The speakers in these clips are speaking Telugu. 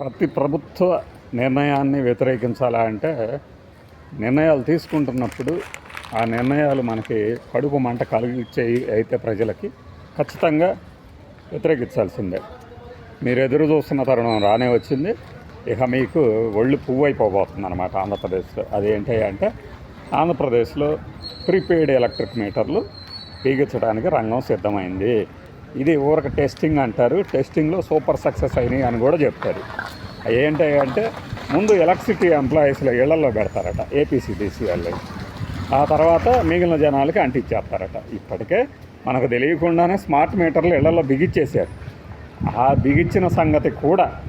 ప్రతి ప్రభుత్వ నిర్ణయాన్ని వ్యతిరేకించాలా అంటే నిర్ణయాలు తీసుకుంటున్నప్పుడు ఆ నిర్ణయాలు మనకి కడుపు మంట కలిగించే అయితే ప్రజలకి ఖచ్చితంగా వ్యతిరేకించాల్సిందే. మీరు ఎదురు చూస్తున్న తరుణం రానే వచ్చింది. ఇక మీకు ఒళ్ళు పువ్వు అయిపోబోతుంది అనమాట ఆంధ్రప్రదేశ్లో అదేంటి అంటే ఆంధ్రప్రదేశ్లో ప్రీపెయిడ్ ఎలక్ట్రిక్ మీటర్లు బిగించడానికి రంగం సిద్ధమైంది. ఇది ఊరక టెస్టింగ్ అంటారు. టెస్టింగ్లో సూపర్ సక్సెస్ అయినాయి అని కూడా చెప్తారు. ఏంటి అంటే ముందు ఎలక్ట్రిసిటీ ఎంప్లాయీస్లో ఇళ్ళలో పెడతారట ఏపీసీడీసీ వాళ్ళు. ఆ తర్వాత మిగిలిన జనాలకి అంటించేస్తారట. ఇప్పటికే మనకు తెలియకుండానే స్మార్ట్ మీటర్లు ఇళ్ళలో బిగిచ్చేసారు ఆ బిగించిన సంగతి కూడా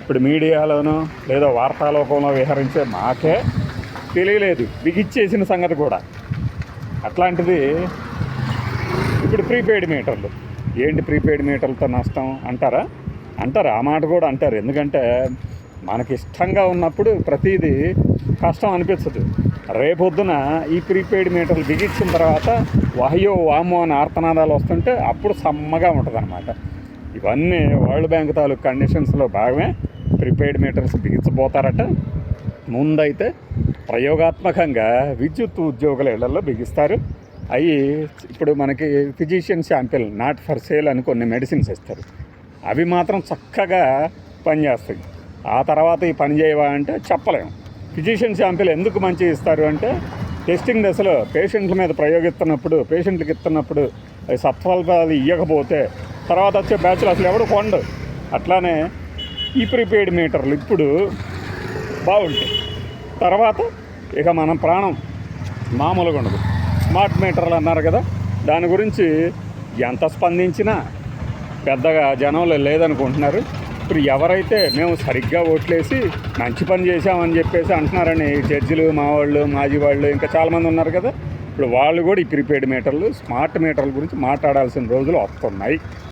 ఇప్పుడు మీడియాలోనూ లేదా వార్తాలోకంలో విహరించే మాకే తెలియలేదు. బిగిచ్చేసిన సంగతి కూడా. అట్లాంటిది ఇప్పుడు ప్రీపెయిడ్ మీటర్లు. ఏంటి ప్రీపెయిడ్ మీటర్లతో నష్టం అంటారా? అంటారు ఆ మాట కూడా అంటారు. ఎందుకంటే మనకి ఇష్టంగా ఉన్నప్పుడు ప్రతిదీ కష్టం అనిపించదు రేపొద్దున ఈ ప్రీపెయిడ్ మీటర్లు బిగించిన తర్వాత వాయో వామో అని ఆర్తనాదాలు వస్తుంటే అప్పుడు సమ్మగా ఉంటుంది అనమాట ఇవన్నీ వరల్డ్ బ్యాంక్ తాలూకు కండిషన్స్లో భాగమే ప్రీపెయిడ్ మీటర్స్ బిగించబోతారట. ముందైతే ప్రయోగాత్మకంగా విద్యుత్ ఉద్యోగుల ఇళ్ళలో బిగిస్తారు. అవి ఇప్పుడు మనకి physician sample not for sale అని కొన్ని మెడిసిన్స్ ఇస్తారు. అవి మాత్రం చక్కగా పనిచేస్తాయి. ఆ తర్వాత ఈ పని చేయవా అంటే చెప్పలేము ఫిజిషియన్ శాంపిల్ ఎందుకు మంచి ఇస్తారు అంటే టెస్టింగ్ దశలో పేషెంట్ల మీద ప్రయోగిస్తున్నప్పుడు పేషెంట్లకు ఇస్తున్నప్పుడు అవి సత్ఫలితాలు ఇవ్వకపోతే తర్వాత వచ్చే బ్యాచ్లు అసలు ఎవడు కొండు అట్లానే ఈ ప్రీపెయిడ్ మీటర్లు ఇప్పుడు బాగుంటాయి. తర్వాత ఇక మనం ప్రాణం మామూలుగా ఉండదు. స్మార్ట్ మీటర్లు అన్నారు కదా దాని గురించి ఎంత స్పందించినా పెద్దగా జనంలో లేదనుకుంటున్నారు. ఇప్పుడు ఎవరైతే మేము సరిగ్గా ఓట్లేసి మంచి పని చేశామని చెప్పేసి అంటున్నారని జడ్జిలు మా వాళ్ళు మాజీ వాళ్ళు ఇంకా చాలామంది ఉన్నారు కదా. ఇప్పుడు వాళ్ళు కూడా ఈ ప్రీపెయిడ్ మీటర్లు స్మార్ట్ మీటర్ల గురించి మాట్లాడాల్సిన రోజులు వస్తున్నాయి.